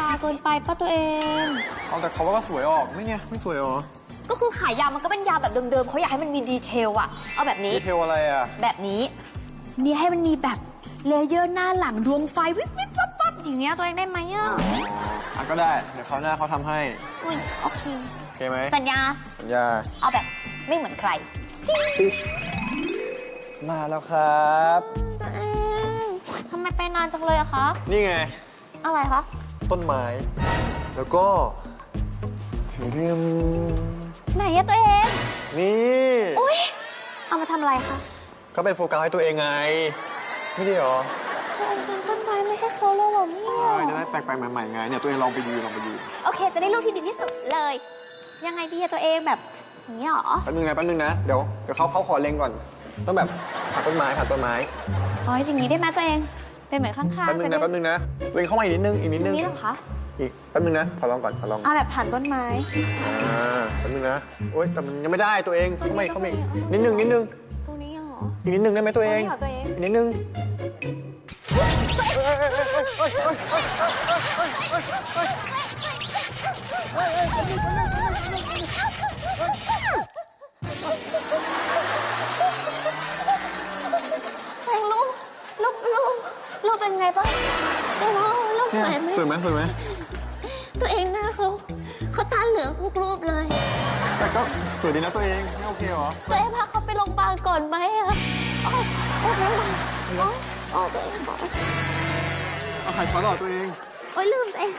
ดาเกินไปป้าตัวเอง เอาแต่เขาว่าก็สวยออกไม่เนี่ยไม่สวยเหรอ ก็คือขายาวมันก็เป็นยาวแบบเดิมๆเขาอยากให้มันมีดีเทลอะเอาแบบนี้ ดีเทลอะไรอะแบบนี้ นี่ให้มันมีแบบเลเยอร์หน้าหลังดวงไฟวิบวิบวับวับอย่างเงี้ยตัวเองได้ไหมอะอะก็ได้เดี๋ยวเขาวหน้าเขาทำให้ อุ้ยโอเค โอเคไหมสัญญา สัญญา เอาแบบไม่เหมือนใครมาแล้วครับทำไมไปนานจังเลยอะคะ นี่ไง อะไรคะ ต้นไม้ แล้วก็ถือเรียมไหนอะตัวเอง นี่อุ้ยเอามาทำอะไรคะ ก็ไปโฟกัสให้ตัวเองไง ไม่ได้เหรอ ตัวเองทำต้นไม้ไม่ให้เขาเลยเหรอเนี่ย ใช่จะได้แปลกๆใหม่ๆไงเนี่ยตัวเองลองไปยืนลองไปยืนโอเค จะได้รูปที่ดีที่สุดเลย ยังไงดีอะตัวเองแบบอย่างนี้ยเหรอ แป๊บนึงนะแป๊บนึงนะ เดี๋ยวเดี๋ยวเขาเขาขอเล็งก่อน ต้องแบบผ่านต้นไม้ผ่านต้นไม้ อ๋ออย่างนี้ได้ไหมตัวเอง เป็นเหมือนข้างๆแป๊บนึงจะนะได้แป๊บนึงนะตัวเองเข้ามาอีกนิดนึงอีกนิดอนึย่างงนี้เหรอคะอีกแป๊บนึงนะขอลองก่อนขอลองเอาแบบผ่านต้นไม้ อ่าแป๊บนึงนะโอ๊ยแต่มันยังไม่ได้ตัวเองเข้ามาอีกเข้ามาอีกนิดนึงนิดนึงตรงนี้เหรอ อีกนิดนึงได้ไหมตัวเองตรงนี้เหรอตัวเองอีกนิดนึง รูปเป็นไงบ้างตัวเองรูปรูปสวยไหมสวยไหมสวยไหมตัวเองหน้าเขาเขาตาเหลืองทุกรูปเลย แต่ก็สวยดีนะตัวเองไม่โอเคเหรอ ตัวเองพาเขาไปโรงพยาบาลก่อนไหมอะอ๋อโอ้นั่นแหละอ๋ออ๋อตัวเองบอกเอาหายช็อตเหรอตัวเอง โอ้ยลืมตัวเอง